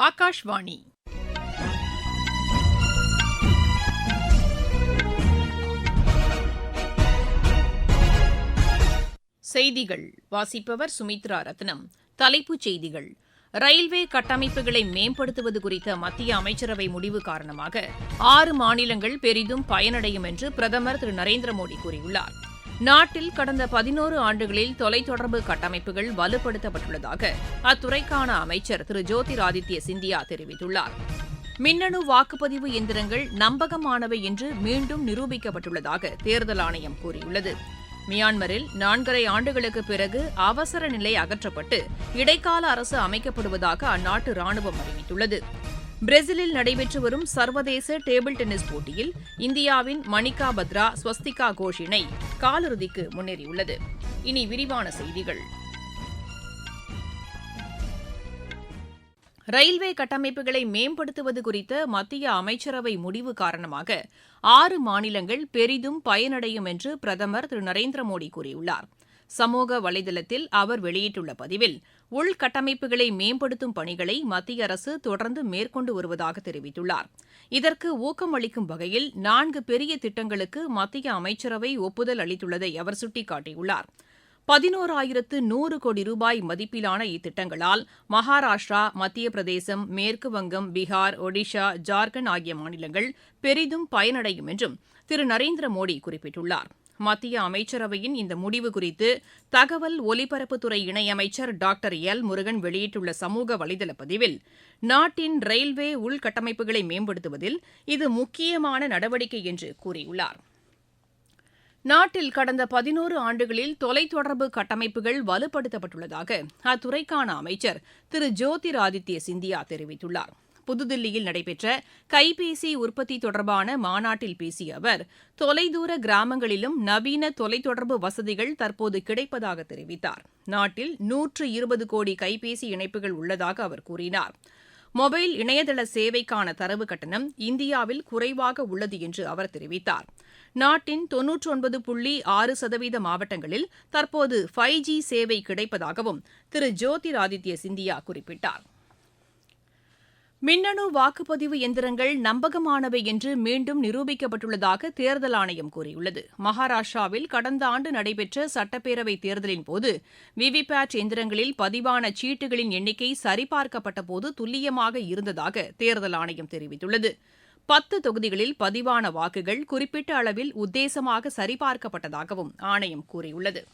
ஆகாஷ்வாணி. செய்திகள். வாசிப்பவர் சுமித்ரா ரத்னம். தலைப்புச் செய்திகள். ரயில்வே கட்டமைப்புகளை மேம்படுத்துவது குறித்த மத்திய அமைச்சரவை முடிவு காரணமாக ஆறு மாநிலங்கள் பெரிதும் பயனடையும் என்று பிரதமர் திரு நரேந்திர மோடி கூறியுள்ளார். நாட்டில் கடந்த பதினோரு ஆண்டுகளில் தொலைத்தொடர்பு கட்டமைப்புகள் வலுப்படுத்தப்பட்டுள்ளதாக அத்துறைக்கான அமைச்சர் திரு ஜோதிராதித்ய சிந்தியா தெரிவித்துள்ளார். மின்னணு வாக்குப்பதிவு எந்திரங்கள் நம்பகமானவை என்று மீண்டும் நிரூபிக்கப்பட்டுள்ளதாக தேர்தல் ஆணையம் கூறியுள்ளது. மியான்மரில் நான்கரை ஆண்டுகளுக்கு பிறகு அவசர நிலை அகற்றப்பட்டு இடைக்கால அரசு அமைக்கப்படுவதாக அந்நாட்டு ராணுவம் அறிவித்துள்ளது. பிரேசிலில் நடைபெற்று வரும் சர்வதேச டேபிள் டென்னிஸ் போட்டியில் இந்தியாவின் மணிகா பத்ரா ஸ்வஸ்திகா கோஷ் இணை காலிறுதிக்கு முன்னேறியுள்ளது. இனி விரிவான செய்திகள். ரயில்வே கட்டமைப்புகளை மேம்படுத்துவது குறித்த மத்திய அமைச்சரவை முடிவு காரணமாக ஆறு மாநிலங்கள் பெரிதும் பயனடையும் என்று பிரதமர் திரு. நரேந்திர மோடி கூறியுள்ளார். சமூக வலைதளத்தில் அவர் வெளியிட்டுள்ள பதிவில் உள்கட்டமைப்புகளை மேம்படுத்தும் பணிகளை மத்திய அரசு தொடர்ந்து மேற்கொண்டு வருவதாக தெரிவித்துள்ளார். இதற்கு ஊக்கம் அளிக்கும் வகையில் நான்கு பெரிய திட்டங்களுக்கு மத்திய அமைச்சரவை ஒப்புதல் அளித்துள்ளதை அவர் சுட்டிக்காட்டியுள்ளார். பதினோராயிரத்து நூறு கோடி ரூபாய் மதிப்பிலான இத்திட்டங்களால் மகாராஷ்டிரா மத்திய பிரதேசம் மேற்கு வங்கம் பீகார் ஒடிஷா ஜார்க்கண்ட் ஆகிய மாநிலங்கள் பெரிதும் பயனடையும் என்றும் திரு நரேந்திர மோடி குறிப்பிட்டுள்ளார். மத்திய அமைச்சரவையின் இந்த முடிவு குறித்து தகவல் ஒலிபரப்புத்துறை இணையமைச்சர் டாக்டர் எல். முருகன் வெளியிட்டுள்ள சமூக வலைதள பதிவில் நாட்டின் ரயில்வே உள்கட்டமைப்புகளை மேம்படுத்துவதில் இது முக்கியமான நடவடிக்கை என்று கூறியுள்ளார். நாட்டில் கடந்த பதினோரு ஆண்டுகளில் தொலைத்தொடர்பு கட்டமைப்புகள் வலுப்படுத்தப்பட்டுள்ளதாக அத்துறைக்கான அமைச்சர் திரு. ஜோதிராதித்ய சிந்தியா தெரிவித்துள்ளார். புதுதில்லியில் நடைபெற்ற கைபேசி உற்பத்தி தொடர்பான மாநாட்டில் பேசிய அவர் தொலைதூர கிராமங்களிலும் நவீன தொலைத்தொடர்பு வசதிகள் தற்போது கிடைப்பதாக தெரிவித்தார். நாட்டில் நூற்று இருபது கோடி கைபேசி இணைப்புகள் உள்ளதாக அவர் கூறினார். மொபைல் இணையதள சேவைக்கான தரவு கட்டணம் இந்தியாவில் குறைவாக உள்ளது என்று அவர் தெரிவித்தார். நாட்டின் தொன்னூற்றி ஒன்பது புள்ளி ஆறு சதவீத மாவட்டங்களில் தற்போது ஃபைவ் ஜி சேவை கிடைப்பதாகவும் திரு. ஜோதிராதித்ய சிந்தியா குறிப்பிட்டார். மின்னணு வாக்குப்பதிவு எந்திரங்கள் நம்பகமானவை என்று மீண்டும் நிரூபிக்கப்பட்டுள்ளதாக தேர்தல் ஆணையம் கூறியுள்ளது. மகாராஷ்டிராவில் கடந்த ஆண்டு நடைபெற்ற சட்டப்பேரவை தேர்தலின் போது விவிபேட் எந்திரங்களில் பதிவான சீட்டுகளின் எண்ணிக்கை சரிபார்க்கப்பட்டபோது துல்லியமாக இருந்ததாக தேர்தல் ஆணையம் தெரிவித்துள்ளது. பத்து தொகுதிகளில் பதிவான வாக்குகள் குறிப்பிட்ட அளவில் உத்தேசமாக சரிபார்க்கப்பட்டதாகவும் ஆணையம் கூறியுள்ளது.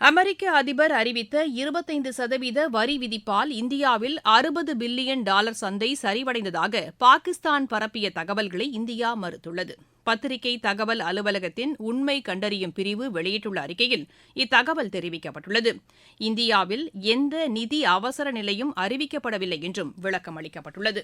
அமெரிக்க அதிபர் அறிவித்த இருபத்தைந்து சதவீத வரி விதிப்பால் இந்தியாவில் அறுபது பில்லியன் டாலர் சந்தை சரிவடைந்ததாக பாகிஸ்தான் பரப்பிய தகவல்களை இந்தியா மறுத்துள்ளது. பத்திரிகை தகவல் அலுவலகத்தின் உண்மை கண்டறியும் பிரிவு வெளியிட்டுள்ள அறிக்கையில் இத்தகவல் தெரிவிக்கப்பட்டுள்ளது. இந்தியாவில் எந்த நிதி அவசர நிலையும் அறிவிக்கப்படவில்லை என்றும் விளக்கம் அளிக்கப்பட்டுள்ளது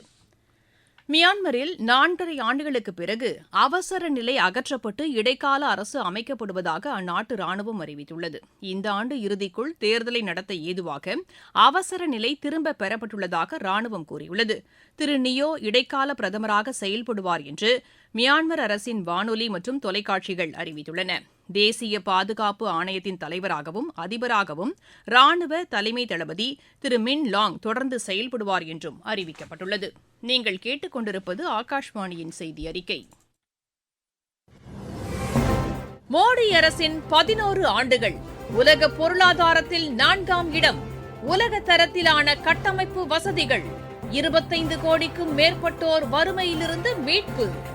மியான்மரில் நான்கரை ஆண்டுகளுக்கு பிறகு அவசர நிலை அகற்றப்பட்டு இடைக்கால அரசு அமைக்கப்படுவதாக அந்நாட்டு ராணுவம் அறிவித்துள்ளது. இந்த ஆண்டு இறுதிக்குள் தேர்தலை நடத்த ஏதுவாக அவசர நிலை திரும்ப பெறப்பட்டுள்ளதாக ராணுவம் கூறியுள்ளது. திரு நியோ இடைக்கால பிரதமராக செயல்படுவார் என்று மியான்மர் அரசின் வானொலி மற்றும் தொலைக்காட்சிகள் அறிவித்துள்ளன. தேசிய பாதுகாப்பு ஆணையத்தின் தலைவராகவும் அதிபராகவும் ராணுவ தலைமை தளபதி திரு மின் லாங் தொடர்ந்து செயல்படுவார் என்றும் அறிவிக்கப்பட்டுள்ளது. நீங்கள் கேட்டுக்கொண்டிருப்பது ஆகாஷ்வாணியின் செய்தி அறிக்கை. மோடி அரசின் பதினோரு ஆண்டுகள் உலக பொருளாதாரத்தில் நான்காம் இடம். உலக தரத்திலான கட்டமைப்பு வசதிகள் இருபத்தைந்து கோடிக்கும் மேற்பட்டோர் வறுமையிலிருந்து மீட்பு.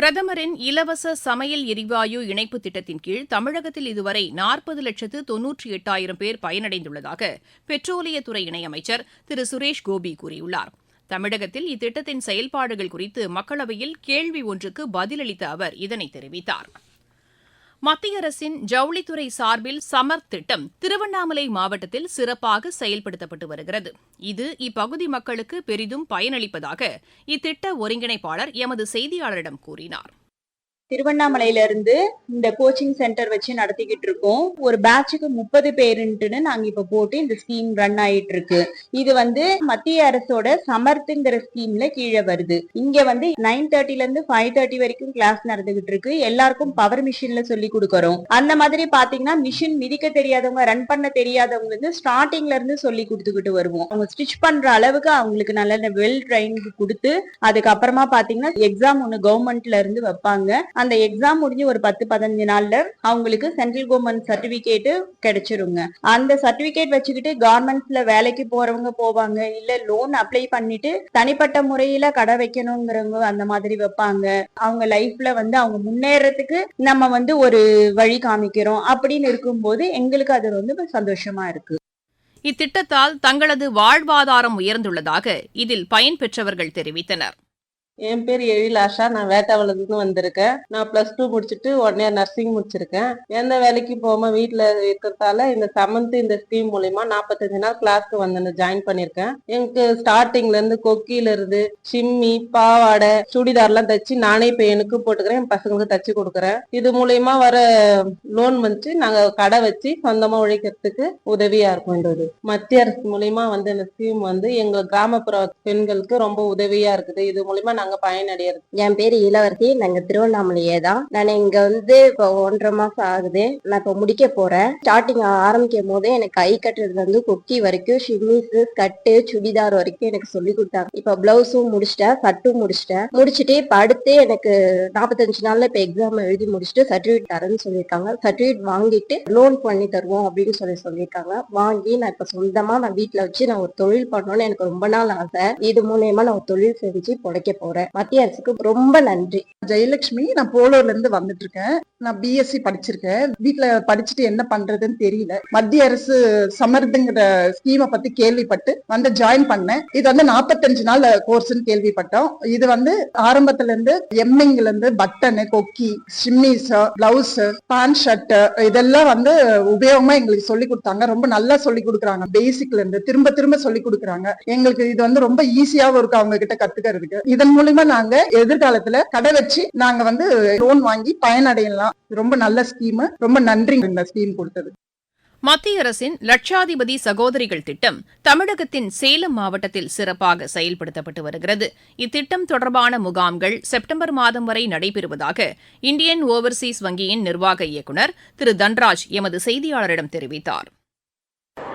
பிரதமரின் இலவச சமையல் எரிவாயு இணைப்பு திட்டத்தின் கீழ் தமிழகத்தில் இதுவரை நாற்பது லட்சத்து தொன்னூற்றி எட்டாயிரம் பேர் பயனடைந்துள்ளதாக பெட்ரோலியத்துறை இணையமைச்சர் திரு. சுரேஷ் கோபி கூறியுள்ளார். தமிழகத்தில் இத்திட்டத்தின் செயல்பாடுகள் குறித்து மக்களவையில் கேள்வி ஒன்றுக்கு பதிலளித்த அவர் இதனை தெரிவித்தார். மத்திய அரசின் ஜவுளித்துறை சார்பில் சமர்த் திட்டம் திருவண்ணாமலை மாவட்டத்தில் சிறப்பாக செயல்படுத்தப்பட்டு வருகிறது. இது இப்பகுதி மக்களுக்கு பெரிதும் பயனளிப்பதாக இத்திட்ட ஒருங்கிணைப்பாளர் எமது செய்தியாளரிடம் கூறினார். திருவண்ணாமலையில இருந்து இந்த கோச்சிங் சென்டர் வச்சு நடத்திக்கிட்டு இருக்கோம். ஒரு பேட்சுக்கு முப்பது பேருன்ட்டுன்னு நாங்க இப்ப போட்டு இந்த ஸ்கீம் ரன் ஆயிட்டு இருக்கு இது வந்து மத்திய அரசோட சமர்த்துங்கிற ஸ்கீம்ல கீழே வருது. இங்க வந்து நைன் தேர்ட்டில இருந்து ஃபைவ் தேர்ட்டி வரைக்கும் கிளாஸ் நடந்துகிட்டு இருக்கு. எல்லாருக்கும் பவர் மிஷின்ல சொல்லி கொடுக்கறோம். அந்த மாதிரி பாத்தீங்கன்னா மிஷின் மிதிக்க தெரியாதவங்க ரன் பண்ண தெரியாதவங்க வந்து ஸ்டார்டிங்ல இருந்து சொல்லி கொடுத்துக்கிட்டு வருவோம். அவங்க ஸ்டிச் பண்ற அளவுக்கு அவங்களுக்கு நல்ல வெல் ட்ரைனிங் கொடுத்து அதுக்கப்புறமா பாத்தீங்கன்னா எக்ஸாம் ஒன்னு கவர்மெண்ட்ல இருந்து வைப்பாங்க. அந்த எக்ஸாம் முடிஞ்சு ஒரு பத்து பதினஞ்சு நாள்ல அவங்களுக்கு சென்ட்ரல் கவர்மெண்ட் சர்டிபிகேட் கிடைச்சிருங்க. அந்த சர்டிபிகேட் வச்சுக்கிட்டு கார்மெண்ட்ஸ்ல வேலைக்கு போறவங்க போவாங்க. இல்ல லோன் அப்ளை பண்ணிட்டு தனிப்பட்ட முறையில கடை வைக்கணுங்கிறவங்க அந்த மாதிரி வைப்பாங்க. அவங்க லைஃப்ல வந்து அவங்க முன்னேறதுக்கு நம்ம வந்து ஒரு வழி காமிக்கிறோம். அப்படின்னு இருக்கும்போது எங்களுக்கு அது வந்து சந்தோஷமா இருக்கு. இத்திட்டத்தால் தங்களது வாழ்வாதாரம் உயர்ந்துள்ளதாக இதில் பயன்பெற்றவர்கள் தெரிவித்தனர். என் பேர் எழிலாஷா. நான் வேட்டாவளத்துலேருந்து வந்திருக்கேன். நான் ப்ளஸ் டூ முடிச்சுட்டு ஒன் இயர் நர்சிங் முடிச்சிருக்கேன். எந்த வேலைக்கு போகாம வீட்டில் இருக்கிறதால இந்த செவன்த் இந்த ஸ்கீம் மூலிமா நாற்பத்தஞ்சு நாள் கிளாஸ்க்கு வந்து ஜாயின் பண்ணியிருக்கேன் எனக்கு ஸ்டார்டிங்ல இருந்து இருந்து சிம்மி பாவாடை சுடிதார்லாம் தச்சு நானே இப்போ எனக்கு போட்டுக்கிறேன். என் பசங்களுக்கு தச்சு கொடுக்குறேன். இது மூலயமா வர லோன் வந்து நாங்க கடை வச்சு சொந்தமா உழைக்கிறதுக்கு உதவியா இருக்கும் இந்த மத்திய அரசு மூலியமா வந்து இந்த ஸ்கீம் வந்து எங்க கிராமப்புற பெண்களுக்கு ரொம்ப உதவியா இருக்குது. இது மூலியமா நாங்க பயனடையிறது. என் பேரு இளவரசி. நாங்க திருவண்ணாமலையே தான். நான் இங்க வந்து இப்போ ஒன்றரை மாசம் ஆகுது. நான் இப்போ முடிக்க போறேன். ஸ்டார்டிங் ஆரம்பிக்கும் போது எனக்கு கை கட்டுறதுல இருந்து கொக்கி வரைக்கும் ஷிமிஸ் கட்டு சுடிதார் வரைக்கும் எனக்கு சொல்லி கொடுத்தாங்க. இப்போ பிளவுஸும் முடிச்சிட்டேன் சட்டும் முடிச்சிட்டேன். முடிச்சுட்டு இப்போ அடுத்து எனக்கு நாற்பத்தஞ்சு நாள்ல இப்போ எக்ஸாம் எழுதி முடிச்சுட்டு சர்டிஃபிகேட் தரேன்னு சொல்லியிருக்காங்க. சர்டிஃபிகேட் வாங்கிட்டு லோன் பண்ணி தருவோம் அப்படின்னு சொல்லி சொல்லியிருக்காங்க. வாங்கி நான் இப்போ சொந்தமா நான் வீட்டுல வச்சு நான் ஒரு தொழில் பண்ணணும்னு எனக்கு ரொம்ப நாள் ஆசை. இது மூலயமா நான் ஒரு தொழில் செஞ்சு பிழைக்க போறேன். மத்திய அரசுக்கு ரொம்ப நன்றி. ஜெயலட்சுமி நான் போலூர்ல இருந்து வந்துட்டு இருக்கேன் நான் பிஎஸ்சி படிச்சிருக்கேன். வீட்டுல படிச்சுட்டு என்ன பண்றதுன்னு தெரியல. மத்திய அரசு சமர்துங்கிற ஸ்கீமை பத்தி கேள்விப்பட்டு வந்து ஜாயின் பண்ணேன். இது வந்து நாற்பத்தஞ்சு நாள் கோர்ஸ்ன்னு கேள்விப்பட்டோம். இது வந்து ஆரம்பத்துல இருந்து எம்மிங்ல இருந்து பட்டனு கொக்கி ஷிம்மிஸ் பிளவுஸ் பேண்ட் ஷர்ட் இதெல்லாம் வந்து உபயோகமா எங்களுக்கு சொல்லி கொடுத்தாங்க. ரொம்ப நல்லா சொல்லி கொடுக்குறாங்க. பேசிக்ல இருந்து திரும்ப திரும்ப சொல்லி கொடுக்குறாங்க. எங்களுக்கு இது வந்து ரொம்ப ஈஸியாவும் இருக்கு. அவங்க கிட்ட கத்துக்கிறதுக்கு. இதன் மூலியமா நாங்க எதிர்காலத்துல கடை வச்சு நாங்க வந்து லோன் வாங்கி பயனடையலாம். ரொம்ப நல்ல ஸ்கீம் ரொம்ப நன்றி இந்த ஸ்கீம் கொடுத்தது மத்திய அரசின் லட்சாதிபதி சகோதரிகள் திட்டம் தமிழகத்தின் சேலம் மாவட்டத்தில் சிறப்பாக செயல்படுத்தப்பட்டு வருகிறது. இத்திட்டம் தொடர்பான முகாம்கள் செப்டம்பர் மாதம் வரை நடைபெறுவதாக இந்தியன் ஓவர்சீஸ் வங்கியின் நிர்வாக இயக்குநர் திரு தன்ராஜ் எமது செய்தியாளரிடம் தெரிவித்தார்.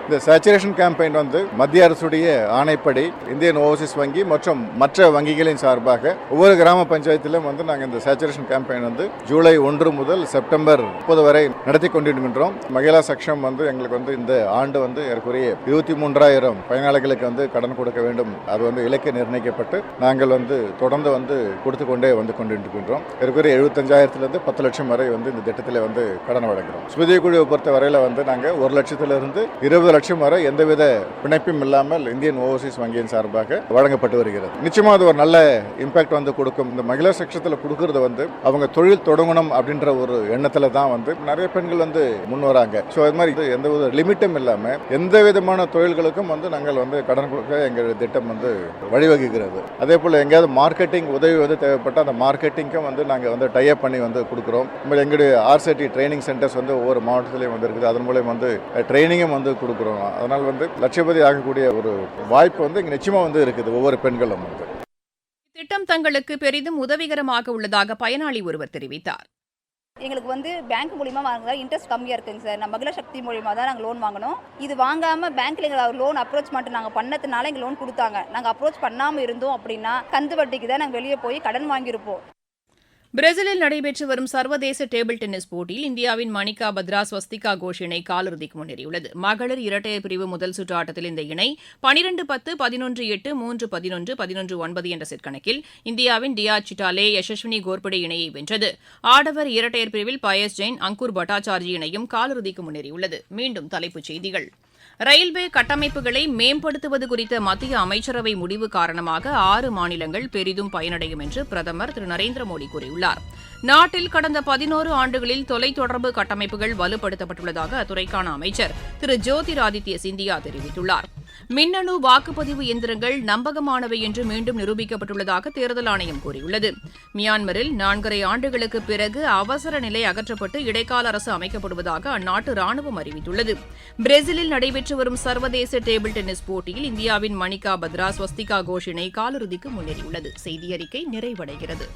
இந்த சேச்சுரேஷன் கேம்பெயின் வந்து மத்திய அரசுடைய ஆணைப்படி இந்தியன் ஓவர்சீஸ் வங்கி மற்றும் மற்ற வங்கிகளின் சார்பாக ஒவ்வொரு கிராம பஞ்சாயத்திலும் வந்து நாங்கள் இந்த சேச்சுரேஷன் கேம்பெயின் வந்து ஜூலை ஒன்று முதல் செப்டம்பர் முப்பது வரை நடத்தி கொண்டிருக்கின்றோம். மகிழா சக்ஷம் வந்து எங்களுக்கு வந்து இந்த ஆண்டு வந்து ஏற்குறைய இருபத்தி மூன்றாயிரம் பயனாளிகளுக்கு வந்து கடன் கொடுக்க வேண்டும். அது வந்து இலக்கு நிர்ணயிக்கப்பட்டு நாங்கள் வந்து தொடர்ந்து வந்து கொடுத்து கொண்டே வந்து கொண்டிருக்கின்றோம். ஏற்குறைய எழுபத்தஞ்சாயிரத்திலிருந்து பத்து லட்சம் வரை வந்து இந்த திட்டத்தில் வந்து கடன் வழங்குகிறோம் சுவிதிய குழுவை பொறுத்த வரையில் வந்து நாங்கள் ஒரு லட்சத்திலிருந்து இருபது லட்சம் வரை எந்தவித பிணைப்பும் இல்லாமல் இந்தியன் ஓவர்சீஸ் வங்கியின் சார்பாக வழங்கப்பட்டு வருகிறது. நிச்சயமாக அது ஒரு நல்ல இம்பாக்ட் வந்து கொடுக்கும். இந்த மகிழா சக்ஷத்தில் கொடுக்கறது வந்து அவங்க தொழில் தொடங்கணும் அப்படின்ற ஒரு எண்ணத்தில் தான் வந்து நிறைய பெண்கள் வந்து முன் வராங்க. ஸோ அது மாதிரி இது எந்த ஒரு லிமிட்டும் இல்லாமல் எந்த விதமான தொழில்களுக்கும் வந்து நாங்கள் வந்து கடன் கொடுக்க எங்கள் திட்டம் வந்து வழிவகுக்கிறது. அதே போல் எங்கேயாவது மார்க்கெட்டிங் உதவி வந்து தேவைப்பட்டால் அந்த மார்க்கெட்டிங்க்கும் வந்து நாங்கள் வந்து டைப் பண்ணி வந்து கொடுக்குறோம். எங்களுடைய ஆர்சிடி ட்ரைனிங் சென்டர்ஸ் வந்து ஒவ்வொரு மாவட்டத்திலையும் வந்து இருக்குது. அதன் மூலம் வந்து ட்ரைனிங்கும் வந்து கொடுக்குறோம். அதனால் வந்து லட்சபதி ஆகக்கூடிய ஒரு வாய்ப்பு வந்து இங்கே நிச்சயமாக வந்து இருக்குது ஒவ்வொரு பெண்களும் வந்து. இத்திட்டம் தங்களுக்கு பெரிதும் உதவிகரமாக உள்ளதாக பயனாளி ஒருவர் தெரிவித்தார். எங்களுக்கு வந்து பேங்க் மூலியமா வாங்குறதா இன்ட்ரெஸ்ட் கம்மியாக இருக்குங்க சார். நம்ம மகிழ சக்தி மூலியமா தான் நாங்கள் லோன் வாங்கினோம். இது வாங்காம பேங்க்ல எங்களை லோன் அப்ரோச் பண்ணிட்டு நாங்கள் பண்ணதுனால எங்களுக்கு லோன் கொடுத்தாங்க. நாங்கள் அப்ரோச் பண்ணாமல் இருந்தோம் அப்படின்னா கந்து வட்டிக்கு தான் நாங்கள் வெளியே போய் கடன் வாங்கியிருப்போம். பிரேசிலில் நடைபெற்று வரும் சர்வதேச டேபிள் டென்னிஸ் போட்டியில் இந்தியாவின் மணிகா பத்ரா ஸ்வஸ்திகா கோஷ் இணை காலிறுதிக்கு முன்னேறியுள்ளது. மகளிர் இரட்டையர் பிரிவு முதல் சுற்று ஆட்டத்தில் இந்த இணை பனிரெண்டு பத்து பதினொன்று எட்டு மூன்று பதினொன்று பதினொன்று ஒன்பது என்ற செட் கணக்கில் இந்தியாவின் டியா சிட்டாலே யசஸ்வினி கோர்படே இணையை வென்றது. ஆடவர் இரட்டையர் பிரிவில் பயஸ் ஜெயின் அங்கூர் பட்டாச்சார்ஜி இணையும் காலிறுதிக்கு முன்னேறியுள்ளது. மீண்டும் தலைப்புச் செய்திகள். ரயில்வே கட்டமைப்புகளை மேம்படுத்துவது குறித்த மத்திய அமைச்சரவை முடிவு காரணமாக ஆறு மாநிலங்கள் பெரிதும் பயனடையும் என்று பிரதமர் திரு நரேந்திர மோடி கூறியுள்ளார். நாட்டில் கடந்த பதினோரு ஆண்டுகளில் தொலைத்தொடர்பு கட்டமைப்புகள் வலுப்படுத்தப்பட்டுள்ளதாக அத்துறைக்கான அமைச்சர் திரு ஜோதிராதித்ய சிந்தியா தெரிவித்துள்ளார். மின்னணு வாக்குப்பதிவு எந்திரங்கள் நம்பகமானவை என்று மீண்டும் நிரூபிக்கப்பட்டுள்ளதாக தேர்தல் ஆணையம் கூறியுள்ளது. மியான்மரில் நான்கரை ஆண்டுகளுக்கு பிறகு அவசர நிலை அகற்றப்பட்டு இடைக்கால அரசு அமைக்கப்படுவதாக அந்நாட்டு ராணுவம் அறிவித்துள்ளது. பிரேசிலில் நடைபெற்று வரும் சர்வதேச டேபிள் டென்னிஸ் போட்டியில் இந்தியாவின் மணிகா பத்ரா ஸ்வஸ்திகா கோஷ் இணை காலிறுதிக்கு முன்னேறியுள்ளது. செய்தி அறிக்கை நிறைவடைகிறது.